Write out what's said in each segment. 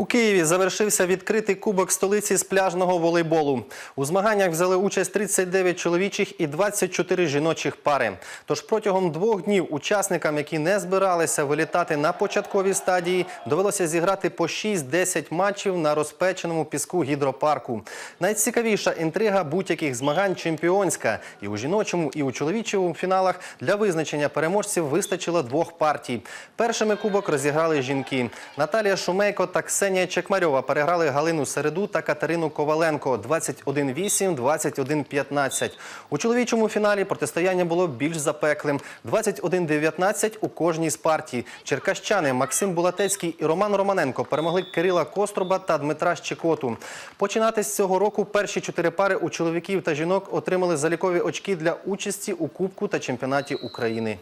У Києві завершився відкритий кубок столиці з пляжного волейболу. У змаганнях взяли участь 39 чоловічих і 24 жіночих пари. Тож протягом двох днів учасникам, які не збиралися вилітати на початковій стадії, довелося зіграти по 6-10 матчів на розпеченому піску гідропарку. Найцікавіша інтрига будь-яких змагань чемпіонська. І у жіночому, і у чоловічому фіналах для визначення переможців вистачило двох партій. Першими кубок розіграли жінки. Наталія Шумейко та Ксенія Чекмарьова переграли Галину Середу та Катерину Коваленко 21-8, 21-15. У чоловічому фіналі протистояння було більш запеклим. 21-19 у кожній з партій. Черкащани Максим Булатецький і Роман Романенко перемогли Кирила Коструба та Дмитра Щекоту. Починати з цього року перші чотири пари у чоловіків та жінок отримали залікові очки для участі у Кубку та чемпіонаті України.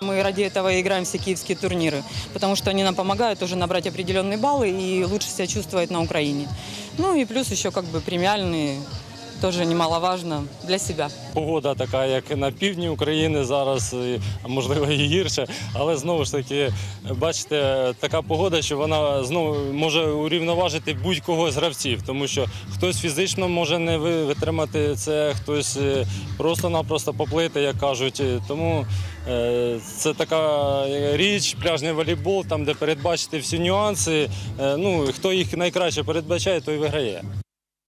Мы ради этого и играем все киевские турниры, потому что они нам помогают уже набрать определенные баллы и лучше себя чувствовать на Украине. Ну и плюс еще как бы премиальные, тоже немаловажно для себя. Погода така, як на півдні України зараз, можливо і гірше. Але знову ж таки, бачите, така погода, що вона знову може урівноважити будь-кого з гравців, тому що хтось фізично може не витримати це, хтось е, просто-напросто поплити, як кажуть. Тому е, це така річ, пляжний волейбол, там де передбачити всі нюанси. Е, Ну хто їх найкраще передбачає, той виграє.